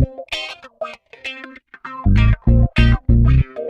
Thank you.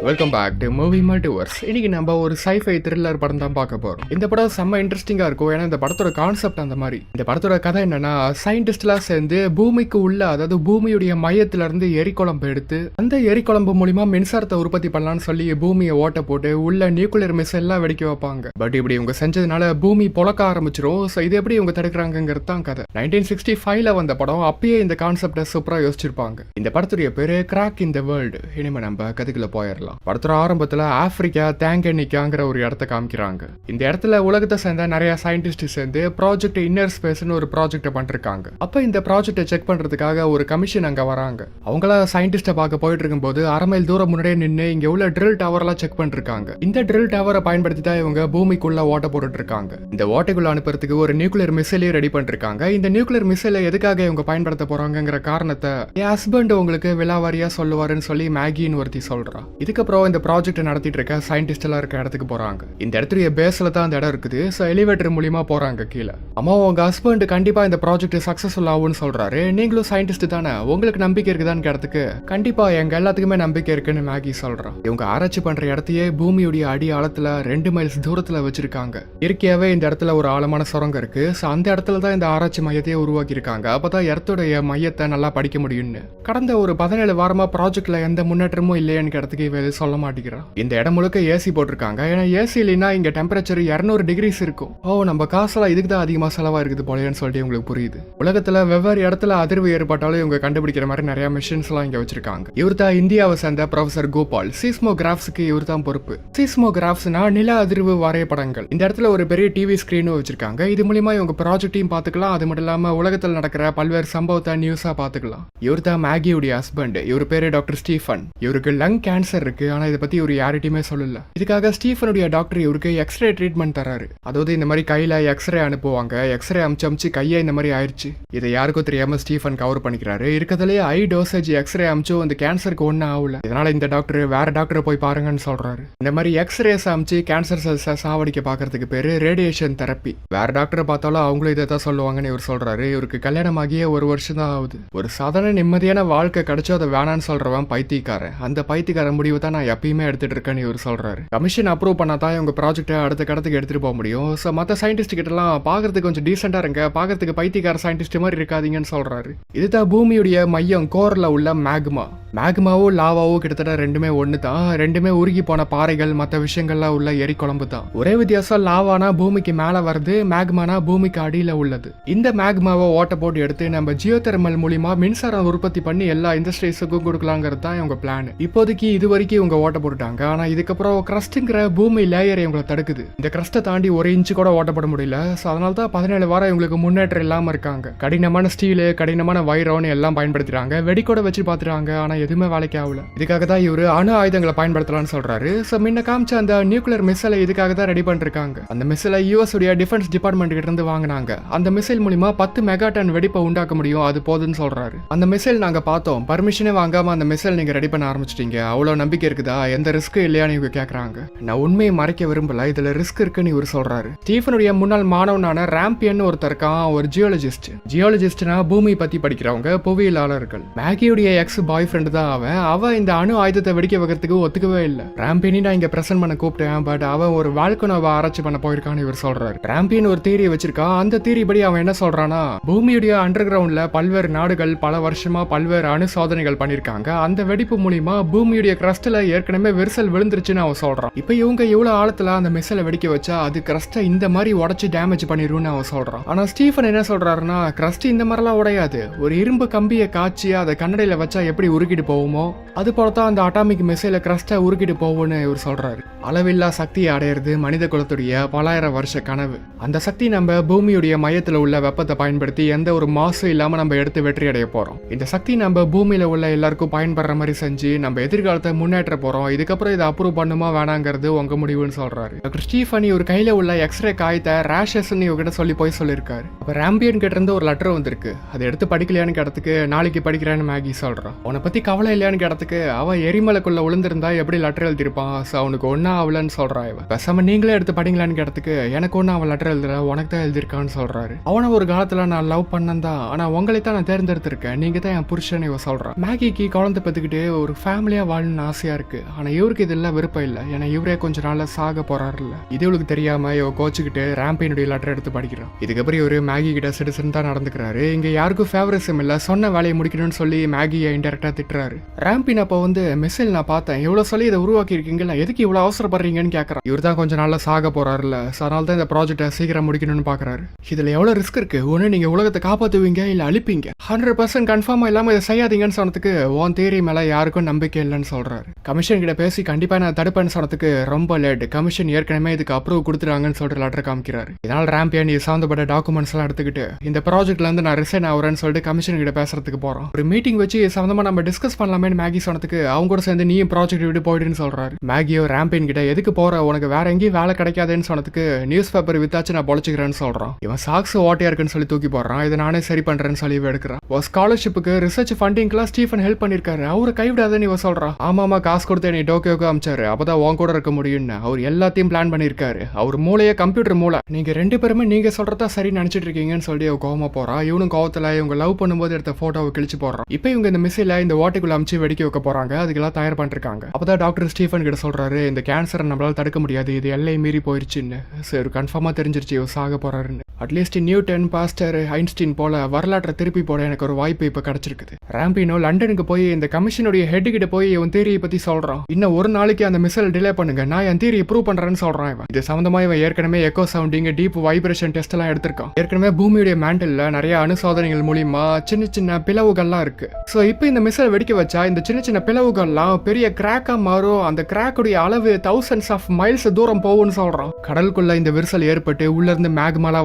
Welcome back to movie multiverse இன்னைக்கு நம்ம ஒரு சைஃபை த்ரில்லர் படம் தான் பார்க்க போறோம். இந்த படம் செம்ம இன்ட்ரெஸ்டிங்கா இருக்கும். ஏன்னா இந்த படத்தோட கான்செப்ட் அந்த மாதிரி. இந்த படத்தோட கதை என்னன்னா சயின்டிஸ்ட்லாம் சேர்ந்து பூமிக்கு உள்ள அதாவது பூமியுடைய மையத்துல இருந்து எரிக்குழம்பு எடுத்து அந்த எரிக்குழம்பு மூலியமா மின்சாரத்தை உற்பத்தி பண்ணலாம்னு சொல்லி பூமியை ஓட்ட போட்டு உள்ள நியூக்ளியர் மிசைல்லாம் வெடிக்க வைப்பாங்க. பட் இப்படி இவங்க செஞ்சதுனால பூமி பொழக்க ஆரம்பிச்சிரும். ஸோ இது எப்படி இவங்க தடுக்கிறாங்கிறது தான் கதை. நைன்டீன் சிக்ஸ்டி ஃபைவ்ல வந்த படம் அப்பயே இந்த கான்செப்டை சூப்பராக யோசிச்சிருப்பாங்க. இந்த படத்துடைய பேரு கிராக் இன் த வேர்ல்டு இனிமே நம்ம கதைக்குள்ள போயிடலாம். படத்தோட ஆரம்பத்துல ஆப்பிரிக்கா தேங்கனிக்காங்கிற ஒரு இடத்த காமிக்கிறாங்க. இந்த இடத்துல உலகத்தை சேர்ந்த நிறைய சயின்டிஸ்ட் சேர்ந்து ப்ராஜெக்ட் இன்னர் ஸ்பேஸ்னு ஒரு ப்ராஜெக்ட் பண்ணிருக்காங்க. அப்ப இந்த ப்ராஜெக்டை செக் பண்றதுக்காக ஒரு கமிஷன் அங்க வராங்க. அவங்கள சயின்டிஸ்ட பார்க்க போயிட்டு இருக்கும்போது அரை மைல் தூரம் முன்னாடியே நின்று இங்க உள்ள ட்ரில் டவர்லாம் செக் பண்ணிருக்காங்க இந்த ட்ரில் டவரை பயன்படுத்தி தான் இவங்க பூமிக்குள்ள ஓட்ட போட்டுட்டு இருக்காங்க இந்த ஓட்டைக்குள்ள அனுப்புறதுக்கு ஒரு நியூக்ளியர் மிசைலையும் ரெடி பண்ணிருக்காங்க இந்த நியூக்ளியர் மிசைலை எதுக்காக இவங்க பயன்படுத்த போறாங்கங்கிற காரணத்தை என் ஹஸ்பண்ட் உங்களுக்கு விலாவாரியா சொல்லுவாருன்னு சொல்லி மேகின்னு ஒருத்தி சொல்றா. அதுக்கப்புறம் இந்த ப்ராஜெக்ட் நடத்திட்டு இருக்க சயின்டிஸ்ட் எல்லாம் இருக்க இடத்துக்கு போறாங்க. இந்த இடத்துடைய பேஸ்ல தான் அந்த இடம் இருக்குது. ஸோ எலிவேட்டர் மூலியமா போறாங்க கீழே. அம்மா உங்க ஹஸ்பண்ட் கண்டிப்பா இந்த ப்ராஜெக்ட் சக்சஸ்ஃபுல் ஆகும்னு சொல்றாரு. நீங்களும் சயின்டிஸ்ட் தானே? உங்களுக்கு நம்பிக்கை இருக்குதான்னு கேட்டதுக்கு கண்டிப்பா எங்க எல்லாத்துக்குமே நம்பிக்கை இருக்குன்னு மேகி சொல்றான். இவங்க ஆராய்ச்சி பண்ற இடத்தையே பூமியுடைய அடி ஆழத்துல ரெண்டு மைல்ஸ் தூரத்துல வச்சிருக்காங்க. இயற்கையாவே இந்த இடத்துல ஒரு ஆழமான சுரங்கம் இருக்கு. ஸோ அந்த இடத்துல தான் இந்த ஆராய்ச்சி மையத்தையே உருவாக்கி இருக்காங்க அப்பதான் இடத்துடைய மையத்தை நல்லா படிக்க முடியும்னு. கடந்த ஒரு பதினேழு வாரமா ப்ராஜெக்ட்ல எந்த முன்னேற்றமும் இல்லையான்னு இடத்துக்கு சொல்ல மாட்டேங்கிறான் இந்த இடம் முழுக்க ஏசி போட்டிருக்காங்க. ஏன்னா ஏசி இல்லைன்னா இங்க டெம்பரேச்சர் இரநூறு டிகிரிஸ் இருக்கும். ஓ நம்ம காசெல்லாம் இதுக்கு தான் அதிகமா செலவா இருக்குது போலேன்னு சொல்லிட்டு உங்களுக்கு புரியுது. உலகத்துல வெவ்வேறு இடத்துல அதிர்வு ஏற்பட்டாலும் இவங்க கண்டுபிடிக்கிற மாதிரி நிறைய மிஷின்ஸ் எல்லாம் இங்க வச்சிருக்காங்க. இவர் தான் இந்தியாவை சேர்ந்த ப்ரொஃபசர் கோபால். சீஸ்மோகிராஃப்ஸ்க்கு இவர் தான் பொறுப்பு. சீஸ்மோகிராஃப்ஸ்னா நில அதிர்வு வரைபடங்கள். இந்த இடத்துல ஒரு பெரிய டிவி ஸ்கிரீனும் வச்சிருக்காங்க. இது மூலியமா இவங்க ப்ராஜெக்டையும் பார்த்துக்கலாம். அது மட்டும் இல்லாம உலகத்தில் நடக்கிற பல்வேறு சம்பவத்தை நியூஸா பார்த்துக்கலாம். இவர் தான் மேகியுடைய ஹஸ்பண்ட் இவர் பேரு டாக்டர் ஸ்டீஃபன். இவருக்கு லங் கேன்சர் இருக்கு. ஆனா இதை பத்தி இவர் யார்கிட்டயுமே சொல்லல. இதுக்காக ஸ்டீஃபனுடைய டாக்டர் இவருக்கு எக்ஸ்ரே ட்ரீட்மெண்ட் தராரு. அதாவது இந்த மாதிரி கையில எக்ஸ்ரே அனுப்புவாங்க. எக்ஸ்ரே அமிச்சு அமிச்சு கையை இந்த மாதிரி ஆயிடுச்சு இதை யாருக்கும் தெரியாம ஸ்டீஃபன் கவர் பண்ணிக்கிறாரு. இருக்கிறதுலயே ஐ டோசேஜ் எக்ஸ்ரே அமிச்சு அந்த கேன்சருக்கு ஒன்றும் ஆகல. இதனால இந்த டாக்டர் வேற டாக்டரை போய் பாருங்கன்னு சொல்றாரு. இந்த மாதிரி எக்ஸ்ரேஸ் அமிச்சு கேன்சர் செல்ஸை சாவடிக்க பார்க்கறதுக்கு பேரு ரேடியேஷன் தெரப்பி வேற டாக்டரை பார்த்தாலும் அவங்களும் இதை தான் சொல்லுவாங்கன்னு இவர் சொல்றாரு. இவருக்கு கல்யாணம் ஆகியே ஒரு வருஷம் தான் ஆகுது. ஒரு சாதாரண நிம்மதியான வாழ்க்கை கிடைச்சோ அதை வேணான்னு சொல்றவன் பைத்தியக்காரன். அந்த பைத்தியக்காரன் முடிவு தான் நான் எப்பயுமே எடுத்துட்டு இருக்கேன்னு இவர் சொல்றாரு. கமிஷன் அப்ரூவ் பண்ணால் தான் இவங்க ப்ராஜெக்ட்டை அடுத்த கடத்துக்கு எடுத்துகிட்டு போக முடியும். ஸோ மற்ற சயின்டிஸ்ட் கிட்டலாம் பார்க்கறதுக்கு கொஞ்சம் டீசெண்டாக இருங்க. பார்க்கறதுக்கு பைத்தியக்கார சயின்டிஸ்ட் மாதிரி இருக்காதீங்கன்னு சொல்கிறாரு இதுதான் பூமியுடைய மையம் கோரில் உள்ள மேக்மா மேக்மாவோ லாவாவோ கிட்டத்தட்ட ரெண்டுமே ஒன்று தான் ரெண்டுமே உருகி போன பாறைகள் மற்ற விஷயங்கள்லாம் உள்ள எரிக்குழம்பு தான். ஒரே வித்தியாசம் லாவானா பூமிக்கு மேலே வருது மேக்மானா பூமிக்கு அடியில் உள்ளது. இந்த மேக்மாவை ஓட்ட போட்டு எடுத்து நம்ம ஜியோ தெர்மல் மூலியமா மின்சாரம் உற்பத்தி பண்ணி எல்லா இண்டஸ்ட்ரீஸுக்கும் கொடுக்கலாங்கிறது தான் இவங்க பிளான் இப்போதைக்கு இது வரைக்கும் இவங்க ஓட்ட போட்டுட்டாங்க. ஆனா இதுக்கப்புறம் கிரஸ்ட்டுங்கிற பூமி லேயர் இவங்களை தடுக்குது. இந்த கிரஸ்ட்டை தாண்டி ஒரு இன்ச்சு கூட ஓட்டப்பட முடியல. ஸோ அதனால தான் பதினேழு வாரம் இவங்களுக்கு முன்னேற்றம் இல்லாம இருக்காங்க. கடினமான ஸ்டீலு கடினமான வைரம்னு எல்லாம் பயன்படுத்துறாங்க வெடிக்கூட வச்சு பார்த்துறாங்க ஆனா எதுவுமே வேலைக்கு ஆகல. இதுக்காக தான் இவர் அணு ஆயுதங்களை பயன்படுத்தலாம்னு சொல்றாரு. ஸோ முன்ன காமிச்ச அந்த நியூக்ளியர் மிசைலை இதுக்காக தான் ரெடி பண்ணிருக்காங்க. அந்த மிசைலை யூஎஸ் உடைய டிஃபென்ஸ் டிபார்ட்மெண்ட் கிட்ட இருந்து வாங்கினாங்க. அந்த மிசைல் மூலிமா பத்து மெகா டன் வெடிப்பை உண்டாக்க முடியும். அது போதுன்னு சொல்றாரு. அந்த மிசைல் நாங்க பார்த்தோம். பர்மிஷனே வாங்காம அந்த மிசைல் நீங்க ரெடி பண்ண ஆரம்பிச்சிட்டீங்க. அவ்வளவு நம்பிக்கை இருக்குதா? எந்த ரிஸ்க்கும் இல்லையான்னு இவங்க கேட்குறாங்க நான் உண்மையை மறைக்க விரும்பல. இதில் ரிஸ்க் இருக்குன்னு இவர் சொல்கிறாரு ஸ்டீஃபனுடைய முன்னாள் மாணவனான ராம்பியன் ஒருத்தர் இருக்கான். ஒரு ஜியாலஜிஸ்ட் ஜியாலஜிஸ்ட்னா பூமி பற்றி படிக்கிறவங்க புவியியலாளர்கள். மேகியுடைய எக்ஸ் பாய் ஃப்ரெண்டு தான் அவன். அவன் இந்த அணு ஆயுதத்தை வெடிக்க வைக்கிறதுக்கு ஒத்துக்கவே இல்லை. ராம்பியனி நான் இங்கே ப்ரெசென்ட் பண்ண கூப்பிட்டேன் பட் அவன் ஒரு வாழ்க்கனோவை ஆராய்ச்சி பண்ண போயிருக்கான்னு இவர் சொல்றாரு. ராம்பியன் ஒரு தீரியை வச்சிருக்கான் அந்த தீரி படி அவன் என்ன சொல்றானா பூமியுடைய அண்டர் கிரவுண்ட்ல பல்வேறு நாடுகள் பல வருஷமா பல்வேறு அணு சோதனைகள் பண்ணியிருக்காங்க அந்த வெடிப்பு மூலியமா பூமியுடைய கிரஸ்ட்ல ஏற்கனவே விரிசல் விழுந்துருச்சுன்னு அவன் சொல்றான். இப்போ இவங்க எவ்வளவு ஆழத்துல அந்த மிசைலை வெடிக்க வச்சா அது கிரஸ்ட்டை இந்த மாதிரி உடச்சு டேமேஜ் பண்ணிரும்னு அவன் சொல்றான். ஆனா ஸ்டீஃபன் என்ன சொல்றாருன்னா கிரஸ்ட் இந்த மாதிரிலாம் உடையாது. ஒரு இரும்பு கம்பியை காய்ச்சி அதை கண்ணடையில வச்சா எப்படி உருக்கிட்டு போகுமோ அது போல தான் அந்த அட்டாமிக் மிசைல கிரஸ்ட்டை உருக்கிட்டு போகும்னு இவர் சொல்றாரு. அளவில்லா சக்தியை அடையிறது மனித குலத்துடைய பலாயிரம் வருஷ கனவு. அந்த சக்தி நம்ம பூமியுடைய மையத்துல உள்ள வெப்பத்தை பயன்படுத்தி எந்த ஒரு மாசு இல்லாம நம்ம எடுத்து வெற்றி அடைய போறோம். இந்த சக்தி நம்ம பூமியில உள்ள எல்லாருக்கும் பயன்படுற மாதிரி செஞ்சு நம்ம எதிர்காலத்தை முன்னாடி முன்னேற்ற போறோம். இதுக்கப்புறம் இதை அப்ரூவ் பண்ணுமா வேணாங்கிறது உங்க முடிவுன்னு சொல்றாரு. டாக்டர் ஸ்டீஃபன் இவர் கையில உள்ள எக்ஸ்ரே காயத்தை ரேஷஸ்ன்னு இவர்கிட்ட சொல்லி போய் சொல்லியிருக்காரு. அப்போ ராம்பியன் கிட்ட இருந்து ஒரு லெட்டர் வந்திருக்கு. அதை எடுத்து படிக்கலையான்னு கிடத்துக்கு நாளைக்கு படிக்கிறேன்னு மேகி சொல்றான். உன்னை பற்றி கவலை இல்லையான்னு கிடத்துக்கு அவன் எரிமலைக்குள்ள விழுந்திருந்தா எப்படி லெட்டர் எழுதியிருப்பான்? ஸோ அவனுக்கு ஒன்றா ஆகலன்னு சொல்கிறான் இவன். பேசாம நீங்களே எடுத்து படிங்களான்னு கிடத்துக்கு எனக்கு ஒன்றும் அவன் லெட்டர் எழுதுற உனக்கு தான் எழுதியிருக்கான்னு சொல்கிறாரு அவனை ஒரு காலத்தில் நான் லவ் பண்ணேன் தான். ஆனால் உங்களை தான் நான் தேர்ந்தெடுத்திருக்கேன். நீங்கள் தான் என் புருஷன் இவன் சொல்கிறான் மேகிக்கு குழந்தை பெற்றுக்கிட்டு ஒரு ஃபேமிலியாக வாழணும்னு ஆசையாக இருக்குது ஆனால் இவருக்கு இதெல்லாம் விருப்பம் இல்லை. ஏன்னா இவரே கொஞ்ச நாளில் சாக போகிறாருல்ல இது இவளுக்கு தெரியாம இவ கோச்சுக்கிட்டு ரேம்பினுடைய லெட்டர் எடுத்து படிக்கிறான் இதுக்கப்புறம் இவரு மேகி கிட்ட சிட்டிசன் தான் நடந்துக்கிறாரு. இங்க யாருக்கும் ஃபேவரிசம் இல்லை. சொன்ன வேலையை முடிக்கணும்னு சொல்லி மேகியை இன்டெரக்டாக திட்டுறாரு. ரேம்பின் அப்போ வந்து மிஸ்ஸில் நான் பார்த்தேன். இவ்வளோ சொல்லி இதை உருவாக்கி இருக்கீங்களா எதுக்கு இவ்வளோ அவசரப்படுறீங்கன்னு கேட்குறான் இவர் தான் கொஞ்ச நாளில் சாக போகிறாருல்ல ஸோ அதனால தான் இந்த ப்ராஜெக்டை சீக்கிரம் முடிக்கணும்னு பார்க்குறாரு இதில் எவ்வளோ ரிஸ்க் இருக்கு? ஒன்று நீங்கள் உலகத்தை காப்பாற்றுவீங்க இல்லை அழிப்பீங்க? ஹண்ட்ரட் பர்சன்ட் கன்ஃபார்மாக இல்லாமல் இதை செய்யாதீங்கன்னு சொன்னதுக்கு உன் தேரி மேலே யாருக்கும் நம்பிக்கை இல்லைன்னு சொல்கிறாரு கமிஷன் கிட்ட பேசி கண்டிப்பா நான் தடுப்பேன்னு சொன்னதுக்கு ரொம்ப லேட் கமிஷன் ஏற்கனவே இதுக்கு அப்ரூவ் கொடுத்துருவாங்கன்னு சொல்லிட்டு லெட்டர் காமிக்கிறாரு. இதனால் ரேம்பியா நீ சம்மந்தப்பட்ட டாக்குமெண்ட்ஸ் எல்லாம் எடுத்துக்கிட்டு இந்த ப்ராஜெக்ட்ல இருந்து நான் ரிசைன் ஆகுறேன்னு சொல்லிட்டு கமிஷன் கிட்ட பேசுறதுக்கு போறோம். ஒரு மீட்டிங் வச்சு சம்மந்தமா நம்ம டிஸ்கஸ் பண்ணலாமேன்னு மேகி சொன்னதுக்கு அவங்க கூட சேர்ந்து நீயும் ப்ராஜெக்ட் விட்டு போயிடுன்னு சொல்றாரு. மேகியோ ரேம்பின் கிட்ட எதுக்கு போற? உனக்கு வேற எங்கேயும் வேலை கிடைக்காதுன்னு சொன்னதுக்கு நியூஸ் பேப்பர் வித்தாச்சு நான் பொழைச்சிக்கிறேன்னு சொல்றான். இவன் சாக்ஸ் ஓட்டையா இருக்குன்னு சொல்லி தூக்கி போடுறான். இதை நானே சரி பண்றேன்னு சொல்லி எடுக்கிறான். ஒரு ஸ்காலர்ஷிப்புக்கு ரிசர்ச் ஃபண்டிங்க்குலாம் ஸ்டீஃபன் ஹெல்ப் பண்ணிருக்காரு அவரை கைவிடாதன்னு இவன் சொல்றான். ஆமா ஆமா காசு கொடுத்து என்னை டோக்கியோக்கு அமிச்சாரு. அப்பதான் உன் கூட இருக்க முடியும்னு. அவர் எல்லாத்தையும் பிளான் பண்ணியிருக்காரு. அவர் மூளையே கம்ப்யூட்டர் மூளை. நீங்க ரெண்டு பேருமே நீங்க சொல்றதா சரி நினைச்சிட்டு இருக்கீங்கன்னு சொல்லி அவ கோவமா போகிறா இவனும் கோவத்துல இவங்க லவ் பண்ணும்போது எடுத்த போட்டோவை கிழிச்சு போடுறான் இப்போ இவங்க இந்த மிஸ்ஸில இந்த ஓட்டைக்குள்ள அமிச்சு வெடிக்க வைக்க போறாங்க. அதுக்கெல்லாம் தயார் பண்ணிருக்காங்க. அப்பதான் டாக்டர் ஸ்டீஃபன் கிட்ட சொல்றாரு இந்த கேன்சரை நம்மளால தடுக்க முடியாது. இது எல்லை மீறி போயிருச்சுன்னு. சரி கன்ஃபார்மா தெரிஞ்சிருச்சு. இவர் சாக போறாருன்னு. அட்லீஸ்ட் நியூட்டன் பாஸ்டர் ஐன்ஸ்டீன் போல வரலாற்றை திருப்பி போட எனக்கு ஒரு வாய்ப்பு இப்போ கிடைச்சிருக்குது. ராம்பினோ லண்டனுக்கு போய் இந்த கமிஷனுடைய ஹெட் கிட்ட போய் இவன் தீரியை பத்தி சொல்றான். இன்னும் ஒரு நாளைக்கு அந்த மிசைல் டிலே பண்ணுங்க. நான் என் தீரியை ப்ரூவ் பண்றேன்னு சொல்றான் இவன். இது சம்பந்தமா இவன் ஏற்கனவே echo sounding deep vibration test எல்லாம் எடுத்திருக்கான். ஏற்கனவே பூமியுடைய மேண்டில் நிறைய அணுசோதனைகள் மூலியமா சின்ன சின்ன பிளவுகள்லாம் இருக்கு. ஸோ இப்போ இந்த மிசைல் வெடிக்க வச்சா இந்த சின்ன சின்ன பிளவுகள்லாம் பெரிய கிராக்கா மாறும். அந்த கிராக்குடைய அளவு தௌசண்ட்ஸ் ஆஃப் மைல்ஸ் தூரம் போகும்னு சொல்றான். கடலுக்குள்ள இந்த விரிசல் ஏற்பட்டு உள்ள இருந்து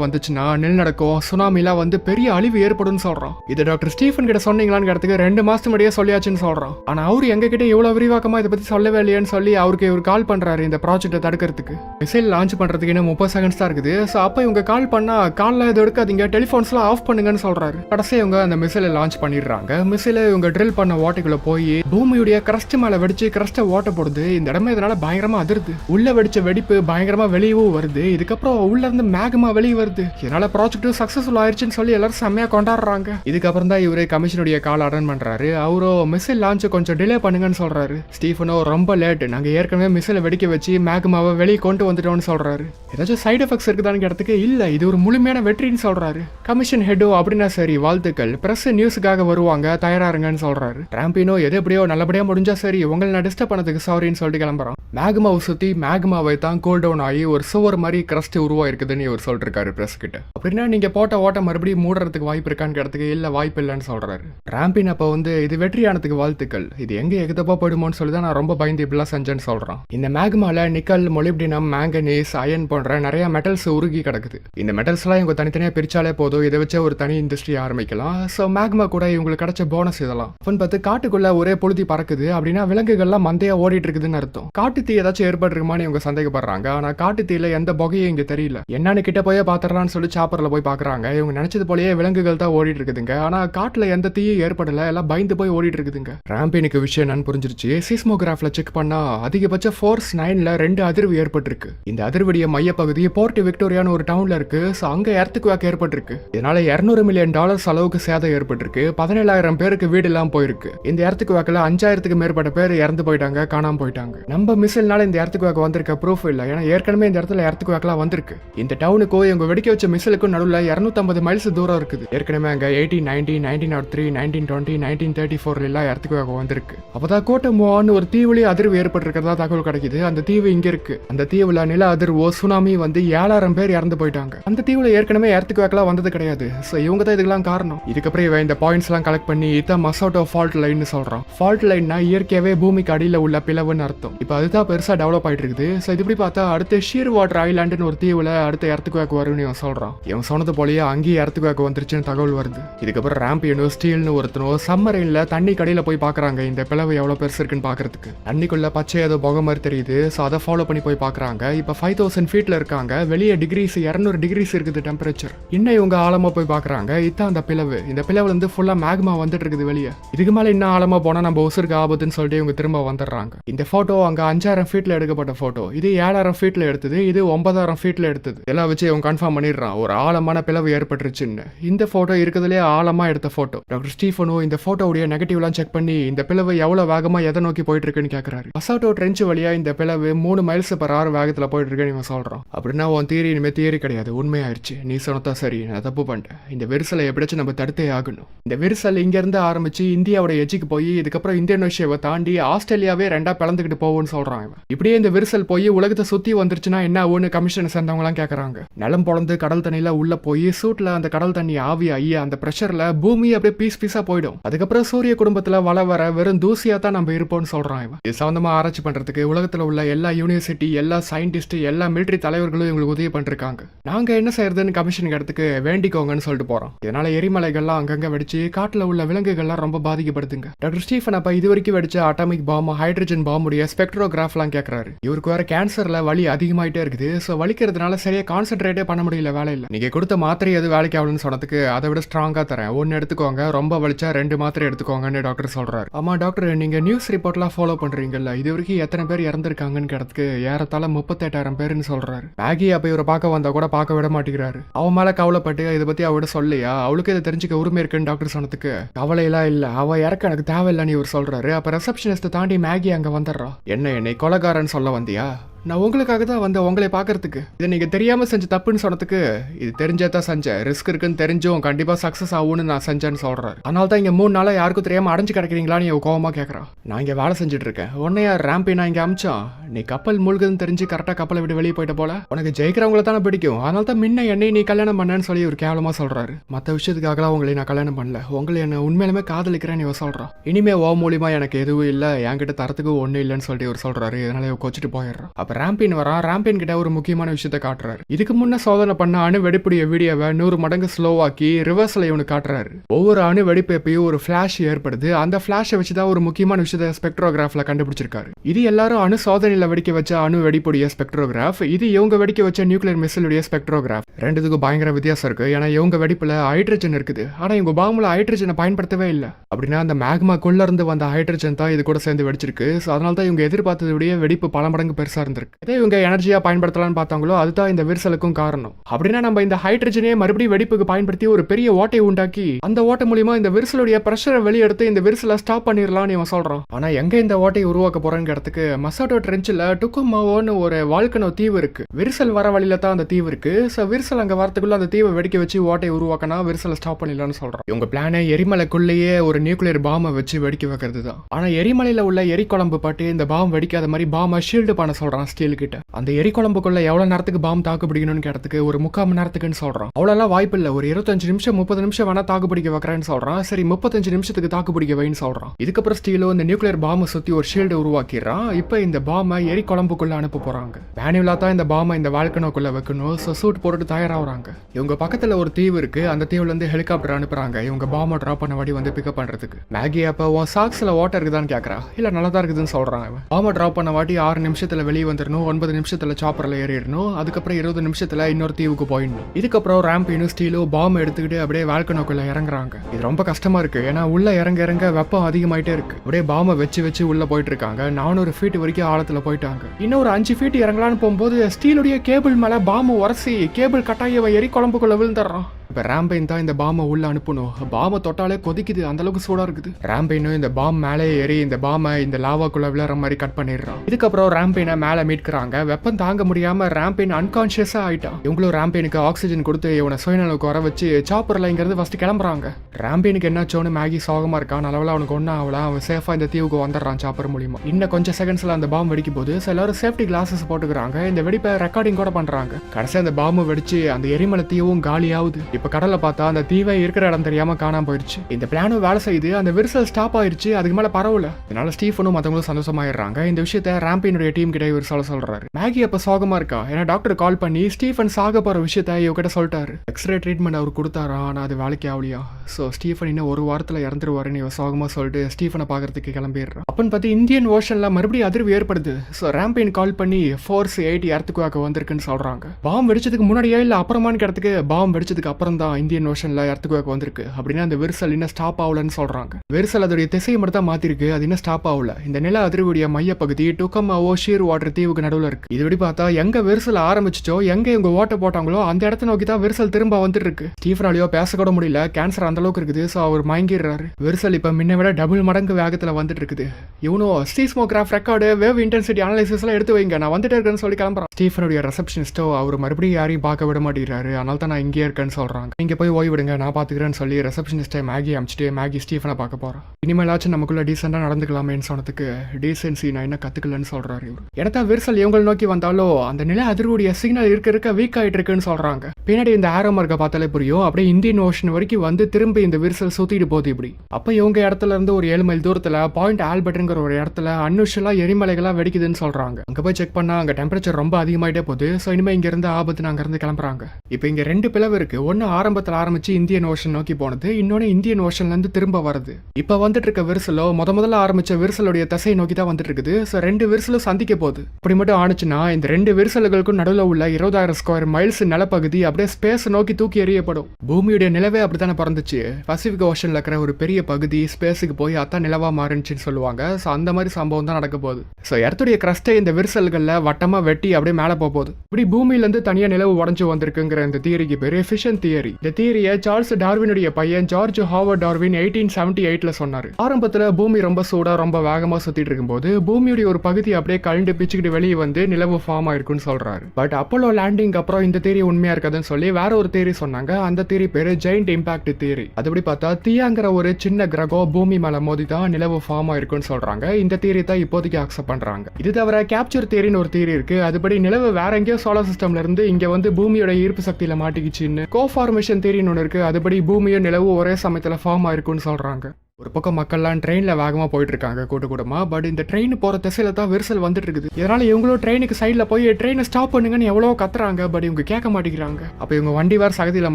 வந்து வந்துச்சுன்னா நிலநடுக்கம் சுனாமிலாம் வந்து பெரிய அழிவு ஏற்படும்னு சொல்றான். இது டாக்டர் ஸ்டீஃபன் கிட்ட சொன்னீங்களான்னு கேட்டதுக்கு ரெண்டு மாசத்து முன்னாடியே சொல்லியாச்சுன்னு சொல்றான். ஆனா அவரு எங்க கிட்ட இவ்வளவு விரிவாக்கமா இதை பத்தி சொல்லவே இல்லையேன்னு சொல்லி அவருக்கு இவர் கால் பண்றாரு இந்த ப்ராஜெக்ட்டை தடுக்கிறதுக்கு. மிசைல் லான்ச் பண்றதுக்கு இன்னும் முப்பது செகண்ட்ஸ் தான் இருக்குது. ஸோ அப்போ இவங்க கால் பண்ணா காலில் இது எடுக்காதீங்க. டெலிஃபோன்ஸ்லாம் ஆஃப் பண்ணுங்கன்னு சொல்றாரு. கடைசி இவங்க அந்த மிசைலை லான்ச் பண்ணிடுறாங்க. மிசைலை இவங்க ட்ரில் பண்ண ஓட்டைக்குள்ள போய் பூமியுடைய கிரஸ்ட் மேல வெடிச்சு கிரஸ்ட ஓட்ட போடுது. இந்த இடமே இதனால பயங்கரமா அதிருது. உள்ள வெடிச்ச வெடிப்பு பயங்கரமா வெளியவும் வருது. இதுக்கப்புறம் உள்ள இருந்து மேகமா வெளியே வருது. என்னால ப்ராஜெக்ட் சக்சஸ்ஃபுல் ஆயிடுச்சுன்னு சொல்லி எல்லாரும் செம்மையா கொண்டாடுறாங்க. இதுக்கப்புறம் தான் இவரு கமிஷனுடைய கால் அட்டன் பண்றாரு. அவரோ மிசைல் லான்ச் கொஞ்சம் டிலே பண்ணுங்கன்னு சொல்றாரு. ஸ்டீஃபனோ ரொம்ப லேட் நாங்க ஏற்கனவே மிசைலை வெடிக்க வச்சு மேகமாவை வெளியே கொண்டு வந்துட்டோம்னு சொல்றாரு. ஏதாச்சும் சைடு எஃபெக்ட்ஸ் இருக்குதான்னு கேட்டதுக்கு இல்ல இது ஒரு முழுமையான வெற்றின்னு சொல்றாரு. கமிஷன் ஹெட்டோ அப்படின்னா சரி வாழ்த்துக்கள். பிரஸ் நியூஸுக்காக வருவாங்க தயாராருங்கன்னு சொல்றாரு. டிராம்பினோ எது எப்படியோ நல்லபடியா முடிஞ்சா சரி உங்களை நான் டிஸ்டர்ப் பண்ணதுக்கு சாரின்னு சொல்லிட்டு கிளம்புறான் மேக்மாவை சுத்தி மேக்மாவை தான் கூல் டவுன் ஆகி ஒரு சுவர் மாதிரி கிரஸ்ட் உருவாயிருக்குதுன்னு இவர் சொல்லிருக்காரு பிரஸ் கிட்ட. அப்படின்னா நீங்க போட்ட ஓட்ட மறுபடியும் மூடுறதுக்கு வாய்ப்பு இருக்கான்னு கேட்டதுக்கு இல்ல வாய்ப்பு இல்லைன்னு சொல்றாரு. ராம்பின் அப்ப வந்து இது வெற்றியானதுக்கு வாழ்த்துக்கள். இது எங்க எகுதப்பா போயிடுமோன்னு சொல்லி தான் நான் ரொம்ப பயந்து இப்படிலாம் செஞ்சேன்னு சொல்றான். இந்த மேக்மால நிக்கல் மொலிப்டினம் மேங்கனீஸ் அயன் போன்ற நிறைய மெட்டல்ஸ் உருகி கிடக்குது. இந்த மெட்டல்ஸ் எல்லாம் இவங்க தனித்தனியா பிரிச்சாலே போதும். இதை வச்சு ஒரு தனி இண்டஸ்ட்ரி ஆரம்பிக்கலாம். ஸோ மேக்மா கூட இவங்களுக்கு கிடைச்ச போனஸ் இதெல்லாம். அப்படின்னு பார்த்து காட்டுக்குள்ள ஒரே புழுதி பறக்குது. அப்படின்னா விலங்குகள்லாம் மந்தையா ஓடிட்டு இருக்குதுன்னு அர்த்தம். காட்டு தீ ஏதாச்சும் ஏற்பட்டிருக்குமான்னு இவங்க சந்தேகப்படுறாங்க. ஆனா காட்டு தீயில எந்த புகையும் இங்க தெரியல. என்னன்னு கிட்ட போய் பாத்துறான்னு சொல்லி சாப்பர்ல போய் பார்க்குறாங்க இவங்க நினைச்சது போலயே விலங்குகள் தான் ஓடிட்டு இருக்குதுங்க. ஆனால் காட்டில் எந்த தீயும் ஏற்படல. எல்லாம் பயந்து போய் ஓடிட்டு இருக்குதுங்க. ராம்பினுக்கு விஷயம் என்னன்னு புரிஞ்சிருச்சு. சீஸ்மோகிராஃபில் செக் பண்ணா அதிகபட்ச ஃபோர்ஸ் நைனில் ரெண்டு அதிர்வு ஏற்பட்டிருக்கு. இந்த அதிர்வுடைய மையப்பகுதி போர்ட் விக்டோரியான்னு ஒரு டவுனில் இருக்கு. ஸோ அங்க எர்த்துக்கு வாக்கு ஏற்பட்டிருக்கு. இதனால இருநூறு மில்லியன் டாலர்ஸ் அளவுக்கு சேதம் ஏற்பட்டிருக்கு. பதினேழாயிரம் பேருக்கு வீடு எல்லாம் போயிருக்கு. இந்த இடத்துக்கு வேக்கில் அஞ்சாயிரத்துக்கு மேற்பட்ட பேர் இறந்து போயிட்டாங்க காணாம போயிட்டாங்க. நம்ம மிசில்னால இந்த இடத்துக்கு வாக்கு வந்திருக்க ப்ரூஃப் இல்லை. ஏன்னா ஏற்கனவே இந்த இடத்துல இடத்துக்கு வாக்கெல்லாம் வந்திருக்கு. இந்த டவுனுக்கோ இவங்க வெடிக்க வச்ச மிசிலுக்கும் நடுவில் இரநூத்தம்பது மைல்ஸ் தூரம் இருக்குது. ஏற்கனவே அங்கே eighteen nineteen nineteen nought three nineteen twenty nineteen thirty four எல்லாம் இடத்துக்கு வந்திருக்கு. அப்பதான் கோட்டமோன்னு ஒரு தீவுலி அதிர்வு ஏற்பட்டிருக்கிறதா தகவல் கிடைக்குது. அந்த தீவு இங்க இருக்கு. அந்த தீவுல நில அதிர்வோ சுனாமி வந்து ஏழாயிரம் பேர் இறந்து போயிட்டாங்க. அந்த தீவுல ஏற்கனவே இடத்துக்கு வாக்கெல்லாம் வந்தது கிடையாது. ஸோ இவங்க தான் இதுக்கெல்லாம் காரணம். இதுக்கப்புறம் இவன் இந்த பாயிண்ட்ஸ் எல்லாம் கலெக்ட் பண்ணி இதான் மசோட்டோ ஃபால்ட் லைன் சொல்றான். ஃபால்ட் லைன்னா இயற்கையாவே பூமிக்கு அடியில் உள்ள பிளவுன்னு அர்த்தம். இப்போ அதுதான் பெருசாக பெருசா டெவலப் ஆயிட்டு இருக்குது. ஸோ இது இப்படி பார்த்தா அடுத்து ஷீர் வாட்டர் ஐலாண்டுன்னு ஒரு தீவுல அடுத்த இடத்துக்கு வேக்கு வரும்னு சொல்கிறான் இவன் சொன்னது போலயே அங்கேயே இடத்துக்கு வந்துருச்சுன்னு தகவல் வருது. இதுக்கப்புறம் ரேம்பியனோ ஸ்டீல்னு ஒருத்தனோ சம்மரைன்ல தண்ணி கடையில் போய் பார்க்குறாங்க இந்த பிளவு எவ்வளோ பெருசு இருக்குன்னு பார்க்குறதுக்கு தண்ணிக்குள்ளே பச்சை ஏதோ புகை மாதிரி தெரியுது. ஸோ அதை ஃபாலோ பண்ணி போய் பார்க்குறாங்க இப்போ ஃபைவ் தௌசண்ட் ஃபீட்டில் இருக்காங்க. வெளியே டிகிரிஸ் இரநூறு டிகிரிஸ் இருக்குது டெம்பரேச்சர் இன்னும் இவங்க ஆழமாக போய் பார்க்குறாங்க இதான் அந்த பிளவு. இந்த பிளவுலேருந்து ஃபுல்லாக மேக்மா வந்துட்டு இருக்குது வெளியே. இதுக்கு மேலே இன்னும் ஆழமாக போனால் நம்ம உசுருக்கு ஆபத்துன்னு சொல்லிட்டு இவங்க திரும்ப வந்துடுறாங்க. இந்த ஃபோட்டோ அங்கே அஞ்சாயிரம் ஃபீட்டில் எடுக்கப்பட்ட ஃபோட்டோ இது ஏழாயிரம் ஃபீட்டில் எடுத்தது. இது ஒன்பதாயிரம் ஃபீட்டில் எடுத்தது. எல்லாம் வச்சு இவங்க கன்ஃபார்ம் பண்ணிடுறான் ஒரு ஆழமான பிளவு ஏற்பட்டுருச்சுன்னு. இந்த ஃபோட்டோ இருக்கிறதுலே ஆழமாக எடுத்த ஃபோட்டோ டாக்டர் ஸ்டீஃபனோ இந்த ஃபோட்டோவுடைய நெகட்டிவ்லாம் செக் பண்ணி இந்த பிளவு எவ்வளோ வேகமாக எதை நோக்கி போயிட்டு இருக்குன்னு கேட்குறாரு பசாட்டோ ட்ரென்ச் வழியாக இந்த பிளவு மூணு மைல்ஸ் பர் ஆறு வேகத்தில் போயிட்டு இருக்குன்னு இவன் சொல்றான். அப்படின்னா உன் தீரி இனிமேல் தியரி கிடையாது. உண்மையாயிருச்சு. நீ சொன்னதான் சரி. நான் தப்பு பண்ணிட்டேன். இந்த விரிசலை எப்படியாச்சும் நம்ம தடுத்தே ஆகணும். இந்த விரிசல் இங்கேருந்து ஆரம்பிச்சு இந்தியாவோட எஜ்ஜுக்கு போய் இதுக்கப்புறம் இந்தோனேஷியாவை தாண்டி ஆஸ்திரேலியாவே ரெண்டா பிளந்துக்கிட்டு போகும்னு சொல்கிறான் இவன். இப்படியே இந்த விரிசல் போய் உலகத்தை சுற்றி வந்துருச்சுன்னா என்ன ஆகும்னு கமிஷனை சேர்ந்தவங்களாம் கேட்குறாங்க நிலம் பொழந்து கடல் தண்ணியில உள்ள போய் சூட்ல அந்த கடல் தண்ணி ஆவி ஆகி அந்த பிரஷர்ல பூமி அப்படியே பீஸ் பீஸா போயிடும். அதுக்கப்புறம் சூரிய குடும்பத்துல வள வர வெறும் தூசியா தான் நம்ம இருப்போம்னு சொல்றான் இவன். இது சம்பந்தமா ஆராய்ச்சி பண்றதுக்கு உலகத்துல உள்ள எல்லா யூனிவர்சிட்டி எல்லா சயின்டிஸ்ட் எல்லா மிலிட்டரி தலைவர்களும் இவங்களுக்கு உதவி பண்ணிருக்காங்க நாங்க என்ன செய்யறதுன்னு கமிஷன் இடத்துக்கு வேண்டிக்கோங்கன்னு சொல்லிட்டு போறோம். இதனால எரிமலைகள்லாம் அங்கங்க வெடிச்சு காட்டுல உள்ள விலங்குகள்லாம் ரொம்ப பாதிக்கப்படுதுங்க. டாக்டர் ஸ்டீஃபன் அப்ப இது வரைக்கும் வெடிச்ச அட்டாமிக் பாம் ஹைட்ரஜன் பாம்புடைய ஸ்பெக்ட்ரோகிராஃப்லாம் கேட்குறாரு இவருக்கு வேற கேன்சர்ல வலி அதிகமாயிட்டே இருக்குது. ஸோ வலிக்கிறதுனால சரியா கான்சென்ட்ரேட்டே பண்ண முடியல. வேலையில நீங்க கொடுத்த மாத்திரை எது வேலைக்கு ஆகணும்னு சொன்னதுக்கு அதை விட ஸ்ட்ராங்கா தரேன். ஒன்னு எடுத்துக்கோங்க ரொம்ப வலிச்சா ரெண்டு மாத்திரை எடுத்துக்கோங்கன்னு டாக்டர் சொல்றாரு. ஆமா டாக்டர் நீங்க நியூஸ் ரிப்போர்ட்லாம் ஃபாலோ பண்ணுறீங்கல்ல இது வரைக்கும் எத்தனை பேர் இறந்துருக்காங்கன்னு கிடத்துக்கு ஏறத்தால முப்பத்தெட்டாயிரம் பேருன்னு சொல்றாரு. மேகி அப்போ இவரை பார்க்க வந்தால் கூட பார்க்க விட மாட்டேங்கிறாரு. அவன் மேலே கவலைப்பட்டு இதை பத்தி அவட சொல்லியா? அவளுக்கு இதை தெரிஞ்சுக்க உரிமை இருக்குன்னு டாக்டர் சொன்னதுக்கு கவலையெல்லாம் இல்லை. அவ இறக்க எனக்கு தேவையில்லைன்னு இவர் சொல்றாரு. அப்போ ரிசப்ஷனிஸ்ட்டை தாண்டி மேகி அங்கே வந்துடுறா. என்ன என்னை கொலகாரன்னு சொல்ல வந்தியா? நான் உங்களுக்காக தான் வந்தேன் உங்களை பார்க்கறதுக்கு. இதை நீங்கள் தெரியாமல் செஞ்ச தப்புன்னு சொன்னதுக்கு இது தெரிஞ்சே தான் செஞ்சேன். ரிஸ்க் இருக்குன்னு தெரிஞ்சும் கண்டிப்பாக சக்ஸஸ் ஆகும்னு நான் செஞ்சேன்னு சொல்றாரு. அதனால தான் இங்கே மூணு நாளாக யாருக்கும் தெரியாமல் அடைஞ்சு கிடக்கிறீங்களான்னு இவன் கோவமா கேட்கறான் நான் இங்கே வேலை செஞ்சுட்டு இருக்கேன். உன்னையா ரேம்பி நான் இங்கே அமிச்சான்? நீ கப்பல் முழுகுதுன்னு தெரிஞ்சு கரெக்டாக கப்பலை விட்டு வெளியே போயிட்ட போல? உனக்கு ஜெயிக்கிறவங்கள தானே பிடிக்கும். அதனால தான் முன்ன என்னை நீ கல்யாணம் பண்ணேன்னு சொல்லி ஒரு கேவலமாக சொல்கிறாரு மற்ற விஷயத்துக்காகலாம் உங்களை நான் கல்யாணம் பண்ணல. உங்களை என்ன உண்மையிலுமே காதலிக்கிறேன்னு இவன் சொல்கிறான் இனிமே ஓ மூலியமாக எனக்கு எதுவும் இல்லை. என்கிட்ட தரத்துக்கு ஒன்றும் இல்லைன்னு சொல்லிட்டு இவர் சொல்கிறாரு இதனால இவ கொச்சிட்டு போயிடுறான் அப்புறம் ராம்பின் வரான் ராம்பின் கிட்ட ஒரு முக்கியமான விஷயத்த காட்டுறாரு. இதுக்கு முன்ன சோதனை பண்ண அணு வெடிப்புடைய வீடியோவை நூறு மடங்கு ஸ்லோவாக்கி ரிவர்ஸ்ல இவனு காட்டுறாரு. ஒவ்வொரு அணு வெடிப்பையும் ஒரு ஃபிளாஷ் ஏற்படுது. அந்த ஃபிளாஷை வச்சு தான் ஒரு முக்கியமான விஷயத்த ஸ்பெக்ட்ரோகிராஃப்ல கண்டுபிடிச்சிருக்காரு. இது எல்லாரும் அணு சோதனையில வெடிக்க வச்ச அணு வெடிப்புடைய ஸ்பெக்ட்ரோகிராஃப் இது இவங்க வெடிக்க வச்ச நியூக்ளியர் மிசிலுடைய ஸ்பெக்ட்ரோகிராஃப் ரெண்டுத்துக்கும் பயங்கர வித்தியாசம் இருக்கு. ஏன்னா இவங்க வெடிப்புல ஹைட்ரஜன் இருக்குது. ஆனா இவங்க பாம்புல ஹைட்ரஜனை பயன்படுத்தவே இல்லை. அப்படின்னா அந்த மேக்மாக்குள்ள இருந்து வந்த ஹைட்ரஜன் தான் இது கூட சேர்ந்து வெடிச்சிருக்கு. ஸோ அதனால தான் இவங்க எதிர்பார்த்ததை விட வெடிப்பு பல மடங்கு பெருசா இருந்திருக்கு. இதே இவங்க எனர்ஜியா பயன்படுத்தலாம்னு பார்த்தாங்களோ அதுதான் இந்த விரிசலுக்கும் காரணம். அப்படின்னா நம்ம இந்த ஹைட்ரஜனே மறுபடியும் வெடிப்புக்கு பயன்படுத்தி ஒரு பெரிய ஓட்டை உண்டாக்கி அந்த ஓட்டை மூலியமா இந்த விரிசலுடைய பிரஷரை வெளியெடுத்து இந்த விரிசலை ஸ்டாப் பண்ணிடலாம்னு இவன் சொல்றான். ஆனா எங்க இந்த ஓட்டையை உருவாக்க போறேன்னு இடத்துக்கு மசாட்டோ ட்ரெஞ்சில் டுக்குமாவோன்னு ஒரு வால்கனோ தீவு இருக்கு. விரிசல் வர வழியில தான் அந்த தீவு இருக்கு. ஸோ விரிசல் அங்க வரத்துக்குள்ள அந்த தீவை வெடிக்க வச்சு ஓட்டையை உருவாக்கினா விரிசலை ஸ்டாப் பண்ணிடலாம்னு சொல்றான். இவங்க பிளானே எரிமலைக்குள்ளேயே ஒரு நியூக்ளியர் பாம்பை வச்சு வெடிக்க வைக்கிறது தான் ஆனா எரிமலையில உள்ள எரிக்குழம்பு பட்டு இந்த பாம் வெடிக்காத மாதிரி பாம்பை ஷீல்டு பண்ண சொல்றான். ஸ்டீல் கிட்ட. அந்த எரிக்குழம்புக்குள்ள எவ்வளவு நேரத்துக்கு பாம் தாக்கு பிடிக்கணும்னு கேட்டதுக்கு ஒரு முக்கால் மணி நேரத்துக்குன்னு சொல்றான். அவ்வளோலாம் வாய்ப்பு இல்லை ஒரு இருபத்தஞ்சு நிமிஷம் முப்பது நிமிஷம் வேணா தாக்கு பிடிக்க வைக்கிறேன்னு சொல்றான். சரி முப்பத்தஞ்சு நிமிஷத்துக்கு தாக்கு பிடிக்க வைன்னு சொல்றான். இதுக்கப்புறம் ஸ்டீலோ இந்த நியூக்ளியர் பாம்பை சுத்தி ஒரு ஷீல்டு உருவாக்கிடுறான். இப்போ இந்த பாம்பை எரிக்குழம்புக்குள்ள அனுப்ப போறாங்க. மேனுவலா தான் இந்த பாம்பை இந்த வால்கனோக்குள்ள வைக்கணும். ஸோ சூட் போட்டுட்டு தயாராகிறாங்க. இவங்க பக்கத்துல ஒரு தீவு இருக்கு. அந்த தீவுல இருந்து ஹெலிகாப்டர் அனுப்புறாங்க. இவங்க பாம்பை டிராப் பண்ண வாடி வந்து பிக்கப் பண்றதுக்கு. மேகி அப்போ உன் சாக்ஸ்ல வாட்டர் இருக்குதான்னு கேட்கறா இல்ல நல்லா தான் இருக்குதுன்னு சொல்றான் பாம பாம்பை டிராப் பண்ண வாட்டி ஆறு நிமிஷத்துல வெளியே வந்துடணும் ஒன்பது நிமிஷத்தில் சாப்பரில் ஏறிடணும் அதுக்கப்புறம் இருபது நிமிஷத்தில் இன்னொரு தீவுக்கு போயிடணும். இதுக்கப்புறம் ரேம்பினும் ஸ்டீலோ பாம் எடுத்துக்கிட்டு அப்படியே வால்கனோக்குள்ள இறங்குறாங்க. இது ரொம்ப கஷ்டமா இருக்கு. ஏன்னா உள்ள இறங்க இறங்க வெப்பம் அதிகமாயிட்டே இருக்கு. அப்படியே பாம்பை வச்சு வச்சு உள்ள போயிட்டு இருக்காங்க. நானூறு ஃபீட் வரைக்கும் ஆழத்தில் போயிட்டாங்க. இன்னும் ஒரு அஞ்சு ஃபீட் இறங்கலான்னு போகும்போது ஸ்டீலுடைய கேபிள் மேலே பாம்பு உரசி கேபிள் கட்டாயி எரி குழம்புக்குள்ள விழுந்துடுறான். இப்ப ரேம்பைன் தான் இந்த பாம்பை உள்ள அனுப்பணும். பாம்பை தொட்டாலே கொதிக்குது அந்த அளவுக்கு சூடா இருக்குது. ரேம்பைனும் இந்த பாம் மேலே ஏறி இந்த பாம்பை இந்த லாவாக்குள்ள விழுற மாதிரி கட் பண்ணிடுறான். இதுக்கப்புறம் ரேம்பைனை மேலே மீட்கிறாங்க. வெப்பம் தாங்க முடியாம ரேம்பைன் அன்கான்சியஸா ஆயிட்டான். இவங்களும் ரேம்பைனுக்கு ஆக்சிஜன் கொடுத்து இவனை சுயநலவுக்கு வர வச்சு சாப்பர்ல இங்கிறது ஃபர்ஸ்ட் கிளம்புறாங்க. ரேம்பைனுக்கு என்னாச்சோன்னு மேகி சோகமா இருக்கான். அளவில் அவனுக்கு ஒன்றும் ஆகல. அவன் சேஃபா இந்த தீவுக்கு வந்துடுறான் சாப்பர் மூலியமா. இன்னும் கொஞ்சம் செகண்ட்ஸ்ல அந்த பாம்பு வெடிக்கும் போது சில எல்லாரும் சேஃப்டி கிளாஸஸ் போட்டுக்கிறாங்க. இந்த வெடிப்பை ரெக்கார்டிங் கூட பண்றாங்க. கடைசி அந்த பாம்பு வெடிச்சு அந்த எரிமலை தீவும் காலியாகுது. இப்போ அப்போ கடல்ல பார்த்தா அந்த தீவை இருக்கிற இடம் தெரியாம காணாம போயிருச்சு. இந்த பிளானும் வேலை செய்யுது. அந்த விரிசல் ஸ்டாப் ஆயிருச்சு. அதுக்கு மேல பரவல. இதனால ஸ்டீஃபனும் மத்தவங்களும் சந்தோஷமாயிடுறாங்க. இந்த விஷயத்த ராம்பினுடைய டீம் கிட்ட இவர் சொல்ல சொல்றாரு. மேகி அப்ப சோகமா இருக்கா? ஏன்னா டாக்டர் கால் பண்ணி ஸ்டீஃபன் சாக போற விஷயத்த இவகிட்ட சொல்லிட்டாரு. எக்ஸ்ரே ட்ரீட்மெண்ட் அவர் கொடுத்தாரா? ஆனா அது வேலைக்கு ஆகலையா? ஸோ ஸ்டீஃபன் இன்னும் ஒரு வாரத்துல இறந்துருவாருன்னு இவ சோகமா சொல்லிட்டு ஸ்டீஃபனை பார்க்கறதுக்கு கிளம்பிடுறான். அப்பன்னு பார்த்து இந்தியன் ஓஷன்ல மறுபடியும் அதிர்வு ஏற்படுது. ஸோ ரேம்பின் கால் பண்ணி ஃபோர்ஸ் எயிட் இடத்துக்கு வந்திருக்குன்னு சொல்றாங்க. பாம் வெடிச்சதுக்கு முன்னாடியே இல்ல அப்புறமான்னு கிடத்துக்கு பாம் வெடிச்சதுக்கு அப்புறம் தான் இந்தியன் ஓஷனில் இடத்துக்கு வந்திருக்கு. அப்படின்னா அந்த விரிசல் இன்னும் ஸ்டாப் ஆகலன்னு சொல்கிறாங்க விரிசல் அதோடைய திசையை மட்டும் தான் அது இன்னும் ஸ்டாப் ஆகல. இந்த நில அதிர்வுடைய மையப்பகுதி டுக்கமாவோ ஷீர் வாட்டர் தீவுக்கு நடுவில் இருக்கு. இதுபடி பார்த்தா எங்கே விரிசல் ஆரம்பிச்சிச்சோ எங்கே இவங்க ஓட்ட போட்டாங்களோ அந்த இடத்த நோக்கி தான் விரிசல் திரும்ப வந்துட்டு இருக்கு ஸ்டீஃபனாலியோ பேசக்கூட முடியல. கேன்சர் அந்த அளவுக்கு இருக்குது. ஸோ அவர் மயங்கிடுறாரு. விரிசல் இப்போ முன்ன விட டபுள் மடங்கு வேகத்தில் வந்துட்டு இருக்குது இவனோ ஸ்டீஸ்மோகிராஃப் ரெக்கார்டு வேவ் இன்டென்சிட்டி அனலைசிஸ்லாம் எடுத்து வைங்க. நான் வந்துட்டே இருக்கேன்னு சொல்லி கிளம்புறேன். ஸ்டீஃபனுடைய ரிசப்ஷனிஸ்டோ அவர் மறுபடியும் யாரையும் பார்க்க விட மாட்டேங்கிறாரு. அதனால தான் நான் இங்கேயே இருக்கேன்னு சொல்கிறேன் போகிறாங்க நீங்கள் போய் ஓய்விடுங்க நான் பார்த்துக்கிறேன்னு சொல்லி ரிசப்ஷனிஸ்டை மேகி அமிச்சிட்டு மேகி ஸ்டீஃபனை பார்க்க போகிறான் இனிமேலாச்சும் நமக்குள்ள டீசெண்டாக நடந்துக்கலாமேன்னு சொன்னதுக்கு டீசென்சி நான் என்ன கற்றுக்கலன்னு சொல்றாரு இவர். இடத்த விரிசல் இவங்களை நோக்கி வந்தாலோ அந்த நில அதிர்வுடைய சிக்னல் இருக்க இருக்க வீக் ஆயிட்டு இருக்குன்னு சொல்றாங்க. பின்னாடி இந்த ஆரோ மார்க்க பார்த்தாலே புரியும். அப்படியே இந்தியன் ஓஷன் வரைக்கும் வந்து திரும்பி இந்த விரிசல் சுத்திட்டு போகுது இப்படி. அப்போ இவங்க இடத்துல இருந்து ஒரு ஏழு மைல் தூரத்துல பாயிண்ட் ஆல்பர்ட்ங்கிற ஒரு இடத்துல அன்னுஷலா எரிமலைகளாக வெடிக்குதுன்னு சொல்றாங்க. அங்க போய் செக் பண்ணா அங்க டெம்பரேச்சர் ரொம்ப அதிகமாயிட்டே போகுது. ஸோ இனிமேல் இங்க இருந்து ஆபத்து அங்க இருந்து கிளம்புறாங்க. இப்போ இங்க ரெண்டு பிளவு இருக்கு. ஒன்று ஆரம்பத்தில் ஆரம்பித்து இந்தியன் ஓஷன் நோக்கி போனது. இன்னொன்று இந்தியன் ஓஷன்லேருந்து திரும்ப வருது இப்போ வந்துட்டு இருக்க விரிசலோ முத முதல்ல ஆரம்பிச்ச விரிசலுடைய தசையை நோக்கி தான் வந்துட்டு இருக்குது ஸோ ரெண்டு விரிசலும் சந்திக்க போகுது. இப்படி மட்டும் ஆணுச்சுன்னா இந்த ரெண்டு விரிசல்களுக்கும் நடுவில் உள்ள இருபதாயிரம் ஸ்கொயர் மைல்ஸ் நிலப்பகுதி அப்படியே ஸ்பேஸ் நோக்கி தூக்கி எறியப்படும். பூமியுடைய நிலவே அப்படி தானே பிறந்துச்சு பசிபிக் ஓஷனில் இருக்கிற ஒரு பெரிய பகுதி ஸ்பேஸுக்கு போய் அதான் நிலவாக மாறுச்சுன்னு சொல்லுவாங்க. ஸோ அந்த மாதிரி சம்பவம் தான் நடக்க போகுது. ஸோ இடத்துடைய கிரஸ்டை இந்த விரிசல்களில் வட்டமாக வெட்டி அப்படியே மேலே போக போகுது. இப்படி பூமியிலேருந்து தனியாக நிலவு உடஞ்சு வந்திருக்குங்கிற இந்த தியரிக்கு பேர் எஃபிஷியன் தியரி தியரி இந்த தியரியை சார்ல்ஸ் டார்வினுடைய பையன் George Howard Darwin eighteen seventy எயிட்ல சொன்னாரு. ஆரம்பத்துல பூமி ரொம்ப சூடா ரொம்ப வேகமா சுத்திட்டு இருக்கும்போது பூமியுடைய ஒரு பகுதி அப்படியே கழண்டு பிச்சுக்கிட்டு வெளியே வந்து நிலவு ஃபார்ம் ஆயிருக்குன்னு சொல்றாரு. பட் அப்போலோ லேண்டிங் அப்புறம் இந்த தேரி உண்மையா இருக்காதுன்னு சொல்லி வேற ஒரு தேரி சொன்னாங்க. அந்த தேரி பேரு ஜெயிண்ட் இம்பாக்ட் தேரி. அதுபடி பார்த்தா தீயாங்கிற ஒரு சின்ன கிரகம் பூமி மேல மோதி தான் நிலவு ஃபார்ம் ஆயிருக்குன்னு சொல்றாங்க. இந்த தேரி தான் இப்போதைக்கு அக்செப்ட் பண்றாங்க. இது தவிர கேப்சர் தேரின்னு ஒரு தேரி இருக்கு. அதுபடி நிலவு வேற எங்கேயோ சோலார் சிஸ்டம்ல இருந்து இங்க வந்து பூமியோட ஈர்ப்பு சக்தியில மாட்டிக்கிச்சுன்னு கோஃபார்மேஷன் தேரின்னு ஒன்று இருக்குது அதுபடி பூமியும் நிலவும் ஒரே சமயத்தில் ஃபார்ம் ஆயிருக்குன்னு சொல்றாங்க. ஒரு பக்கம் மக்கள்லாம் ட்ரெயினில் வேகமாக போயிட்டு இருக்காங்க கூட்ட கூட்டமாக பட் இந்த ட்ரெயின் போகிற திசையில தான் விரிசல் வந்துட்டு இருக்குது இதனால இவங்களும் ட்ரெயினுக்கு சைடில் போய் ட்ரெயினை ஸ்டாப் பண்ணுங்கன்னு எவ்வளோ கத்துறாங்க பட் இவங்க கேட்க மாட்டேங்கிறாங்க. அப்போ இவங்க வண்டி வேறு சகதியில்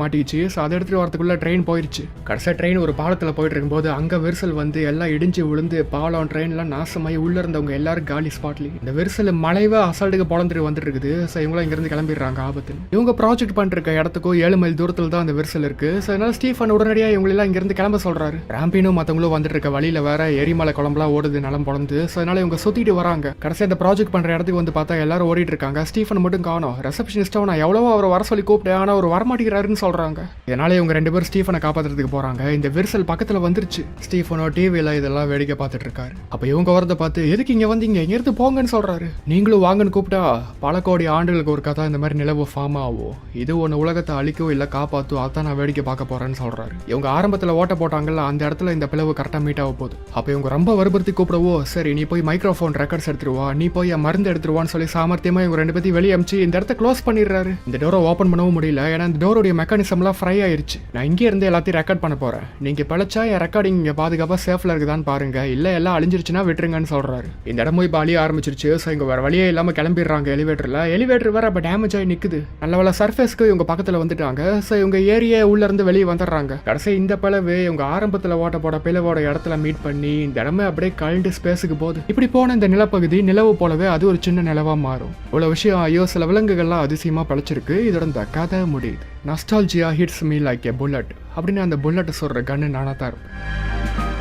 மாட்டிக்கிச்சு. ஸோ அதை எடுத்துகிட்டு வரதுக்குள்ளே ட்ரெயின் போயிடுச்சு கடைசியாக ட்ரெயின் ஒரு பாலத்தில் போயிட்டு இருக்கும்போது அங்கே விரிசல் வந்து எல்லாம் இடிஞ்சு விழுந்து பாலம் ட்ரெயின்லாம் நாசமாயி உள்ள இருந்தவங்க எல்லாரும் காலி ஸ்பாட்லி இந்த விரிசல் மலைவா அசால்ட்டுக்கு பொழந்துட்டு வந்துட்டு இருக்குது ஸோ இவங்களும் இங்கேருந்து கிளம்பிடுறாங்க ஆபத்து இவங்க ப்ராஜெக்ட் பண்ணிருக்க இடத்துக்கும் ஏழு மைல் தூரத்தில் தான் அந்த விரிசல் இருக்குது ஸோ அதனால ஸ்டீஃபன் உடனடியாக இவங்களெல்லாம் இங்கேருந்து கிளம்ப சொல்றாரு. ராம்பினும் மற்றவங்களும் வந்துட்டு இருக்க வழியில வேற எரிமலை குழம்புலாம் ஓடுது நிலம் பொழந்து. ஸோ அதனால இவங்க சுத்திட்டு வராங்க. கடைசி இந்த ப்ராஜெக்ட் பண்ற இடத்துக்கு வந்து பார்த்தா எல்லாரும் ஓடிட்டு இருக்காங்க ஸ்டீஃபன் மட்டும் காணோம். ரிசப்ஷனிஸ்டும் நான் எவ்வளவோ அவர் வர சொல்லி கூப்பிட்டேன் ஆனால் அவர் வரமாட்டேங்கிறாருன்னு சொல்றாங்க. இதனால இவங்க ரெண்டு பேரும் ஸ்டீஃபனை காப்பாற்றுறதுக்கு போறாங்க. இந்த விரிசல் பக்கத்துல வந்துருச்சு. ஸ்டீஃபனோ டிவியில இதெல்லாம் வேடிக்கை பார்த்துட்டு இருக்காரு அப்போ இவங்க வரதை பார்த்து எதுக்கு இங்க வந்தீங்க? இங்க இருந்து போங்கன்னு சொல்றாரு. நீங்களும் வாங்கன்னு கூப்பிட்டா பல கோடி ஆண்டுகளுக்கு ஒரு கதை இந்த மாதிரி நிலவு ஃபார்ம் ஆகும்? இது ஒன்று உலகத்தை அழிக்கோ இல்லை காப்பாத்தோ அதான் நான் வேடிக்கை பார்க்க போறேன்னு சொல்றாரு. இவங்க ஆரம்பத்தில் ஓட்ட போட்டாங்கல்ல அந்த இடத்துல இந்த பிள்ளை அளவு கரெக்டாக மீட் ஆக போகுது. அப்போ இவங்க ரொம்ப வற்புறுத்தி கூப்பிடவோ சரி நீ போய் மைக்ரோஃபோன் ரெக்கார்ட்ஸ் எடுத்துருவா நீ போய் என் மருந்து எடுத்துருவான்னு சொல்லி சாமர்த்தியமாக இவங்க ரெண்டு பேத்தையும் வெளியே அமிச்சு இந்த இடத்த க்ளோஸ் பண்ணிடுறாரு. இந்த டோரை ஓப்பன் பண்ணவும் முடியல ஏன்னா இந்த டோருடைய மெக்கானிசம்லாம் ஃப்ரை ஆயிருச்சு. நான் இங்கே இருந்து எல்லாத்தையும் ரெக்கார்ட் பண்ண போகிறேன் நீங்கள் பிழைச்சா என் ரெக்கார்டிங் இங்கே பாதுகாப்பாக சேஃப்ல இருக்குதான்னு பாருங்க. இல்லை எல்லாம் அழிஞ்சிருச்சுன்னா விட்டுருங்கன்னு சொல்கிறாரு இந்த இடம் இப்போ அழிய ஆரம்பிச்சிருச்சு. ஸோ இங்கே வேறு வழியே இல்லாமல் கிளம்பிடுறாங்க எலிவேட்டரில் எலிவேட்டர் வேறு அப்போ டேமேஜ் ஆகி நிற்குது நல்ல வேலை சர்ஃபேஸ்க்கு இவங்க பக்கத்தில் வந்துட்டாங்க. ஸோ இவங்க ஏரியே உள்ளேருந்து வெளியே வந்துடுறாங்க. கடைசி இந்த பிளவு இவங்க ஆரம்பத்தில் ஓட்ட போட பிளவோட இடத்துல மீட் பண்ணி இந்த இடமே அப்படியே கழண்டு ஸ்பேஸுக்கு போகுது இப்படி போன இந்த நிலப்பகுதி நிலவு போலவே அது ஒரு சின்ன நிலவா மாறும். இவ்வளவு விஷயம் ஐயோ சில விலங்குகள்லாம் அதிசயமா பழச்சிருக்கு இதோட இந்த கதை முடியுது. Nostalgia hits me like a bullet அப்படின்னு அந்த புல்லட் சொல்ற கண்ணு நானா தான் இருப்பேன்.